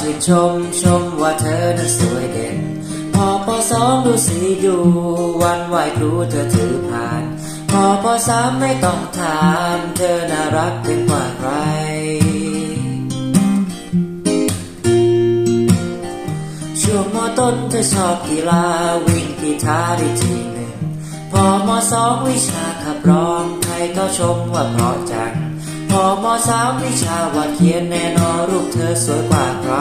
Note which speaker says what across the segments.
Speaker 1: ชื่นชม ชมว่าเธอนั้นสวยเด่น พอปสองดูสีดูวันไหวครูเธอถือผ่าน พอปสามไม่ต้องถาม เธอน่ารักเกินกว่าใคร ช่วงมอต้นเธอชอบกีฬาวิ่งกีตาร์ได้ทีหนึ่ง พอมอสองวิชาขับร้องใครก็ชมว่าเพราะจัง พอมอสามวิชาวาดเขียนแน่นอนรูปเธอสวยกว่าใคร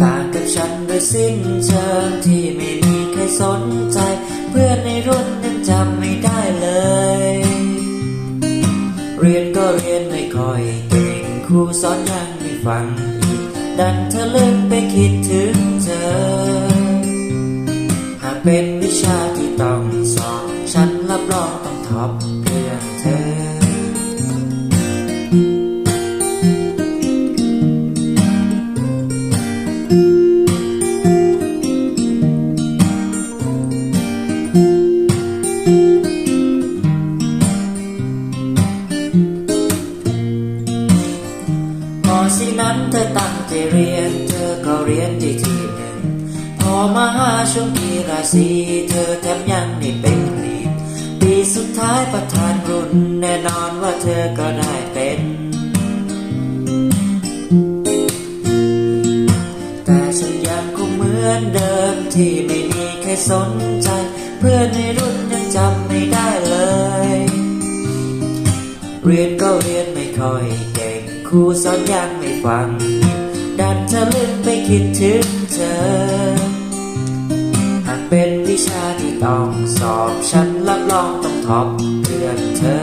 Speaker 1: ต่างกับฉันโดยสิ้นเชิงที่ไม่มีใครสนใจ เพื่อนในรุ่นยังจำไม่ได้เลย เรียนก็เรียนไม่ค่อยเก่งครูสอนยังไม่ฟังอีก ดันเธอเลิกไปคิดถึงเธอ หากเป็นวิชาที่ต้องสอบฉัน รับรองต้องท็อปเพื่อนเธอ พอสินั้นเธอตั้งใจเรียน เธอก็เรียนได้ทีหนึ่งพอมาช่วงกีราศีเธอแถมยังนี่เป็นลีดปี สุดท้ายประธานรุ่นแน่นอนว่าเธอก็ได้เป็น แต่ฉันยังคงเหมือนเดิมที่ไม่มีใครสนใจ เพื่อนในรุ่นยังจำไม่ได้เลย เรียนก็เรียนไม่ค่อยเก่งครูสอนยังไม่ฟัง ดันเธอลืมไปคิดถึงเธอ เป็นวิชาที่ต้องสอบ ฉันรับรองต้องท็อปเพื่อนเธอ